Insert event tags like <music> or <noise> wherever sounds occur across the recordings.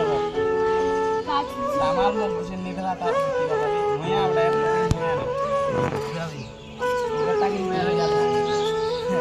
হবে আমার লোক বসে নিতে না তার কি বাবা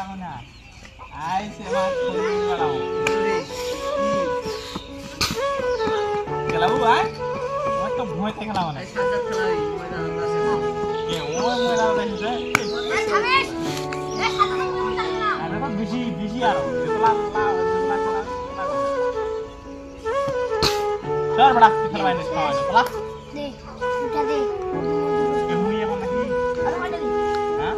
করো না। আইসে আমার খোঁজ বেড়াও গেলাবু আয়। ওই তো ঘুমাইতে গেলাম না কে, ও মেরা না আরে তো বেশি বেশি আর। আল্লাহ যেগুলা খারাপ চল বড়া খেলা বাইনে খাওয়া চলা দে দুটা দে মুই এখন নাকি? আরে মাটা হ্যাঁ?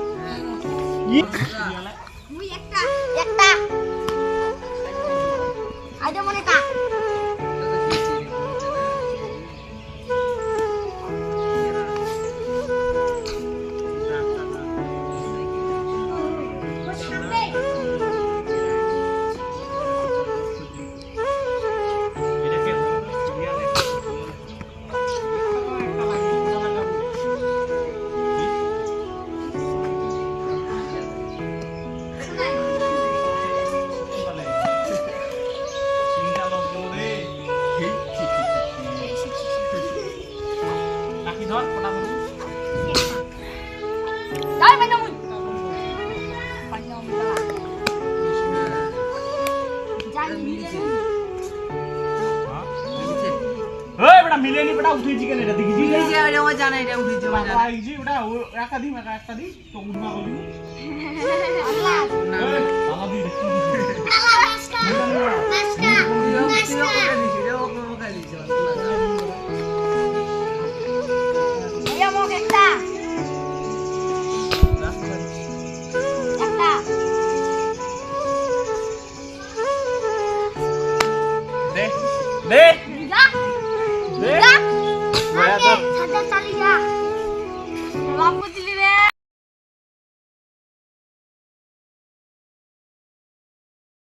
নাকি ধর ফটা বলু যাই মাইনা মুই পাইনা মুই যাই মিলে ওই বেটা মিলেনি বেটা উঠেছি কেন এটা? ওটা একটা দিম একা একটা দিম তো উঠবা বলি। আল্লাহ <laughs> ওই বাবা দি দে